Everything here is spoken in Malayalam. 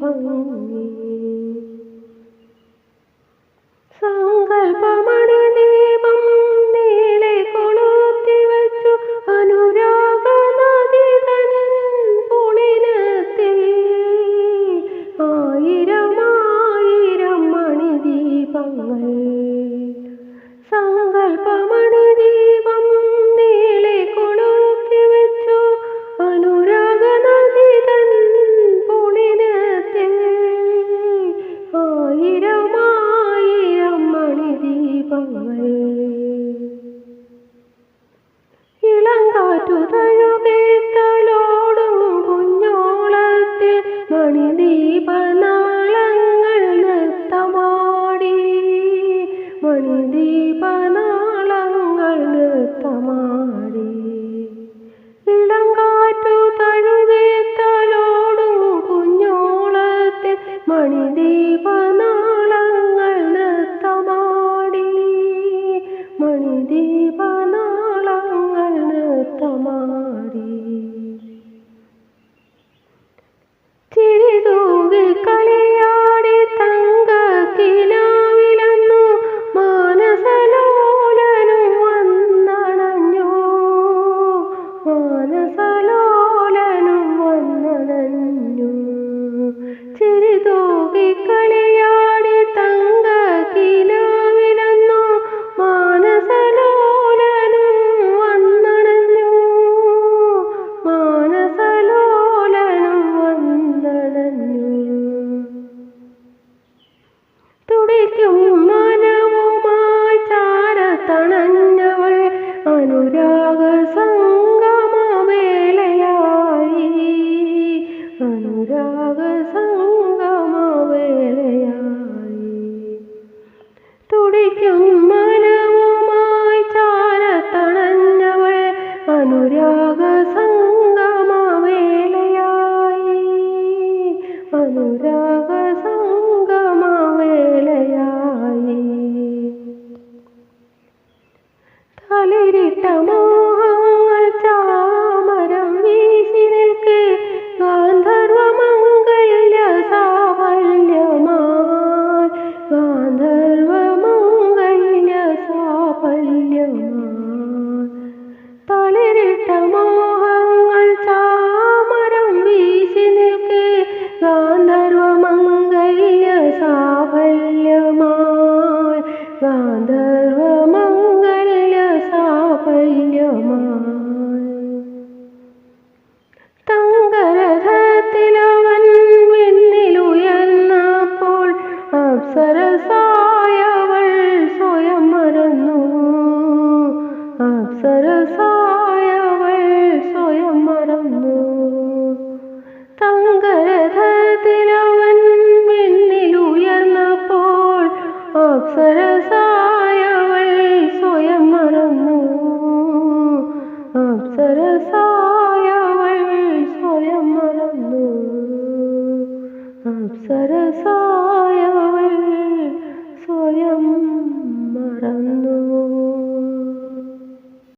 Pangi. ഇളങ്കാറ്റു കുഞ്ഞോളത്തിൽ മണിദീപനാളങ്ങൾ നൃത്തമാടി. മണിദീപനാളങ്ങൾ നൃത്തമാടി. ഇളങ്കാറ്റു തഴുകേത്തലോടും കുഞ്ഞോളത്തിൽ മണിദീപനാളങ്ങൾ നൃത്തമാടി. മണിദീപനാളങ്ങൾ നൃത്തമാടി ചിരിതൂകി കളിയാടി അനുരാഗ സംഗമവേളയായി. അനുരാഗ അപ്സരസായവൾ സ്വയം മറന്നു അപ്സരസായവൾ സ്വയം മറന്നു തങ്കരഥത്തിലവൻ വിണ്ണിലുയർന്നപ്പോൾ അപ്സരസായവൾ സ്വയം മറന്നു അപ്സരസായവൾ സ്വയം മറന്നു അപ്സരസാ സ്വയം മറന്നു